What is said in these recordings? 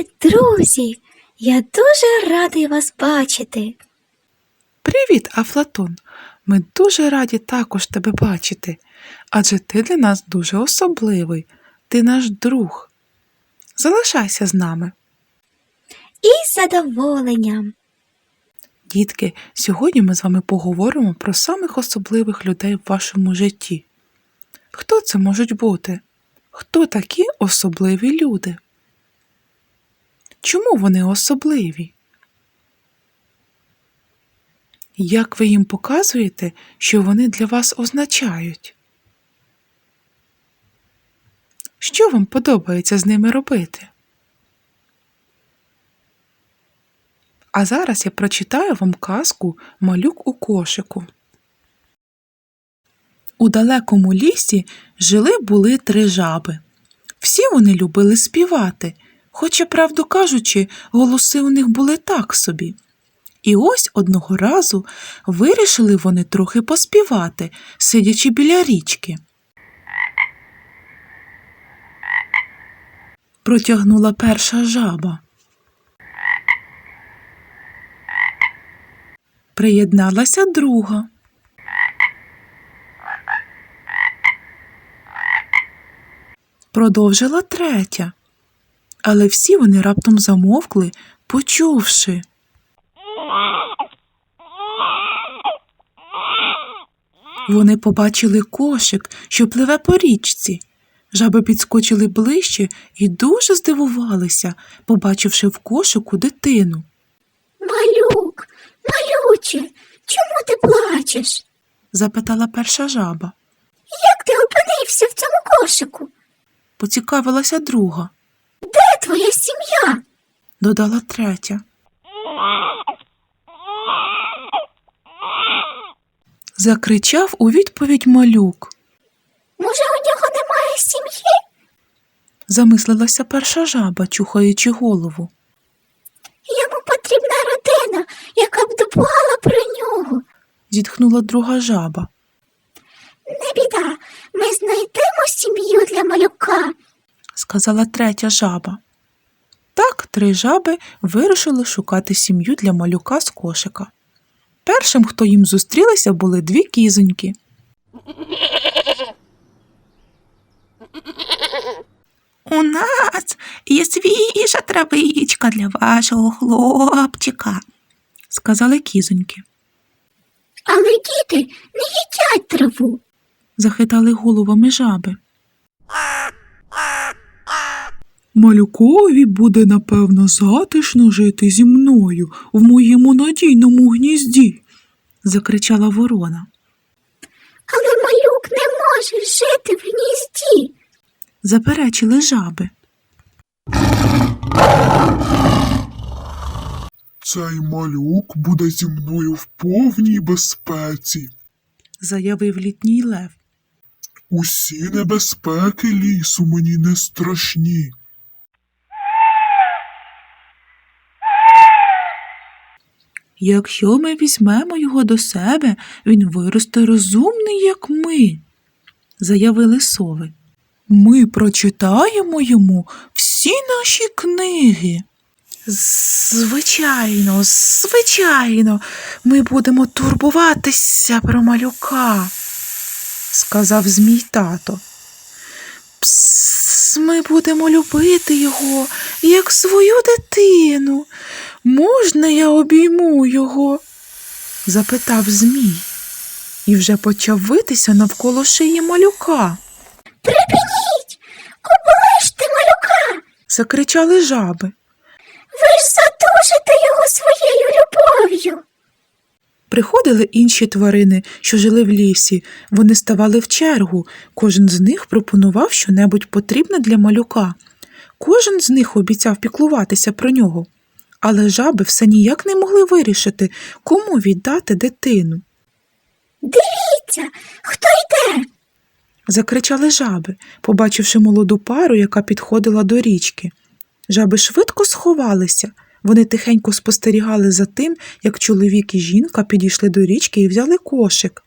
Привіт, друзі! Я дуже радий вас бачити. Привіт, Афлатон. Ми дуже раді також тебе бачити, адже ти для нас дуже особливий, ти наш друг. Залишайся з нами. Із задоволенням. Дітки, сьогодні ми з вами поговоримо про самих особливих людей в вашому житті. Хто це можуть бути? Хто такі особливі люди? Чому вони особливі? Як ви їм показуєте, що вони для вас означають? Що вам подобається з ними робити? А зараз я прочитаю вам казку Малюк у кошику. У далекому лісі жили були три жаби. Всі вони любили співати, хоча, правду кажучи, голоси у них були так собі. І ось одного разу вирішили вони трохи поспівати, сидячи біля річки. Протягнула перша жаба. Приєдналася друга. Продовжила третя. Але всі вони раптом замовкли, почувши. Вони побачили кошик, що пливе по річці. Жаби підскочили ближче і дуже здивувалися, побачивши в кошику дитину. Малюк, малюче, чому ти плачеш? Запитала перша жаба. Як ти опинився в цьому кошику? Поцікавилася друга, твоя сім'я? додала третя. Закричав у відповідь малюк. Може, у нього немає сім'ї? Замислилася перша жаба, чухаючи голову. Йому потрібна родина, яка б дбала про нього. Зітхнула друга жаба. Не біда, ми знайдемо сім'ю для малюка. сказала третя жаба. Так три жаби вирушили шукати сім'ю для малюка з кошика. Першим, хто їм зустрілися, були дві кізоньки. У нас є свіжа травичка для вашого хлопчика, сказали кізоньки. Але діти не їдять траву. захитали головами жаби. Малюкові буде, напевно, затишно жити зі мною в моєму надійному гнізді, закричала ворона. Але малюк не може жити в гнізді. Заперечили жаби. Цей малюк буде зі мною в повній безпеці. заявив літній лев. Усі небезпеки лісу мені не страшні. Якщо ми візьмемо його до себе, він виросте розумний, як ми, заявили сови. Ми прочитаємо йому всі наші книги. Звичайно, звичайно, ми будемо турбуватися про малюка, сказав змій тато. Пс, ми будемо любити його, як свою дитину. Можна я обійму його? запитав Змій і вже почав витися навколо шиї малюка. Припиніть! Оближте малюка! Закричали жаби. Ви ж задушите його своєю любов'ю. Приходили інші тварини, що жили в лісі. Вони ставали в чергу. Кожен з них пропонував щонебудь потрібне для малюка. Кожен з них обіцяв піклуватися про нього. Але жаби все ніяк не могли вирішити, кому віддати дитину. Дивіться, хто йде. Закричали жаби, побачивши молоду пару, яка підходила до річки. Жаби швидко сховалися. Вони тихенько спостерігали за тим, як чоловік і жінка підійшли до річки і взяли кошик.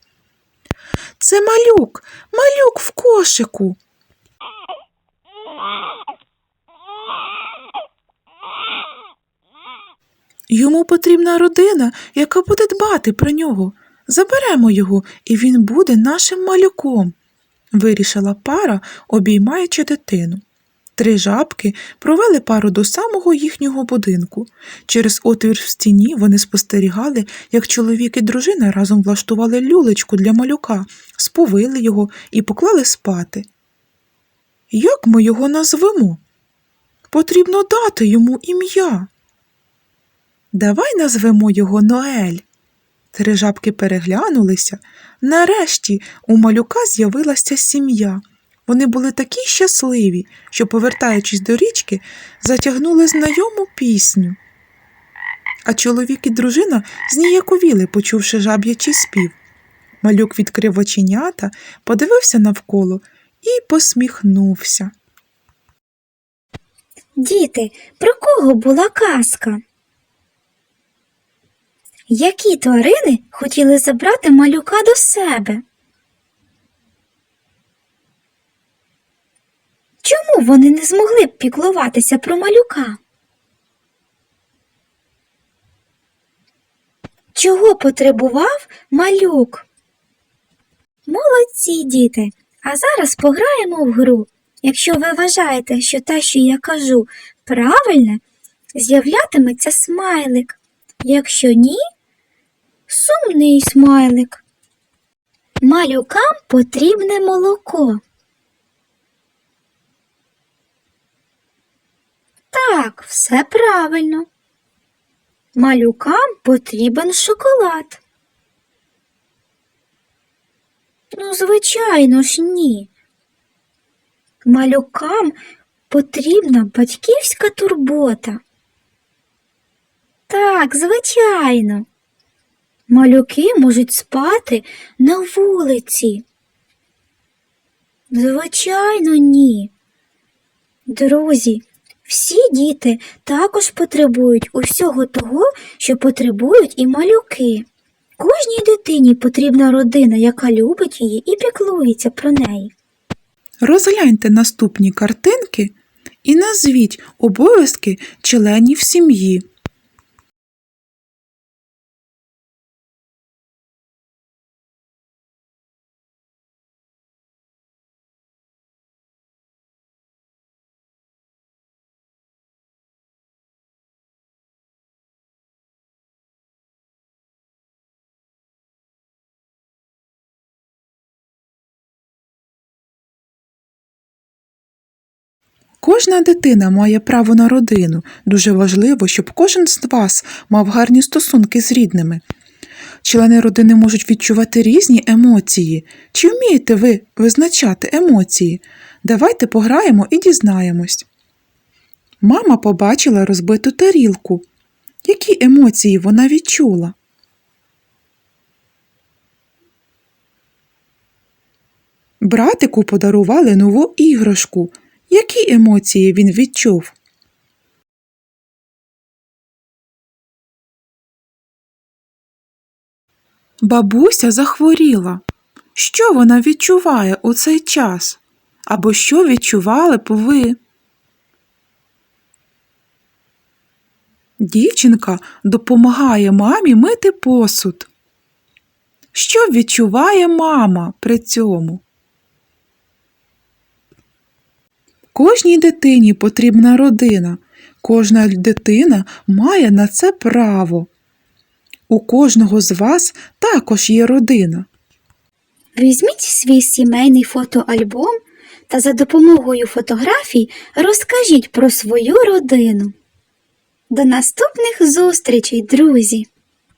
Це малюк, малюк в кошику. Йому потрібна родина, яка буде дбати про нього. Заберемо його, і він буде нашим малюком, вирішила пара, обіймаючи дитину. Три жабки провели пару до самого їхнього будинку. Через отвір в стіні вони спостерігали, як чоловік і дружина разом влаштували люлечку для малюка, сповили його і поклали спати. Як ми його назвемо? Потрібно дати йому ім'я. Давай назвемо його Ноель. Три жабки переглянулися. Нарешті у малюка з'явилася сім'я. Вони були такі щасливі, що, повертаючись до річки, затягнули знайому пісню. А чоловік і дружина зніяковіли, почувши жаб'ячий спів. Малюк відкрив оченята, подивився навколо і посміхнувся. Діти, про кого була казка? Які тварини хотіли забрати малюка до себе? Чому вони не змогли б піклуватися про малюка? Чого потребував малюк? Молодці, діти. А зараз пограємо в гру. Якщо ви вважаєте, що те, що я кажу, правильне, з'являтиметься смайлик. Якщо ні, сумний смайлик. Малюкам потрібне молоко. Так, все правильно. Малюкам потрібен шоколад. Ну, звичайно ж, ні. Малюкам потрібна батьківська турбота. Так, звичайно. Малюки можуть спати на вулиці. Звичайно, ні. Друзі, всі діти також потребують усього того, що потребують і малюки. Кожній дитині потрібна родина, яка любить її і піклується про неї. Розгляньте наступні картинки і назвіть обов'язки членів сім'ї. Кожна дитина має право на родину. Дуже важливо, щоб кожен з вас мав гарні стосунки з рідними. Члени родини можуть відчувати різні емоції. Чи вмієте ви визначати емоції? Давайте пограємо і дізнаємось. Мама побачила розбиту тарілку. Які емоції вона відчула? Братику подарували нову іграшку. Які емоції він відчув? Бабуся захворіла. Що вона відчуває у цей час? Або що відчували б ви? Дівчинка допомагає мамі мити посуд. Що відчуває мама при цьому? Кожній дитині потрібна родина. Кожна дитина має на це право. У кожного з вас також є родина. Візьміть свій сімейний фотоальбом та за допомогою фотографій розкажіть про свою родину. До наступних зустрічей, друзі!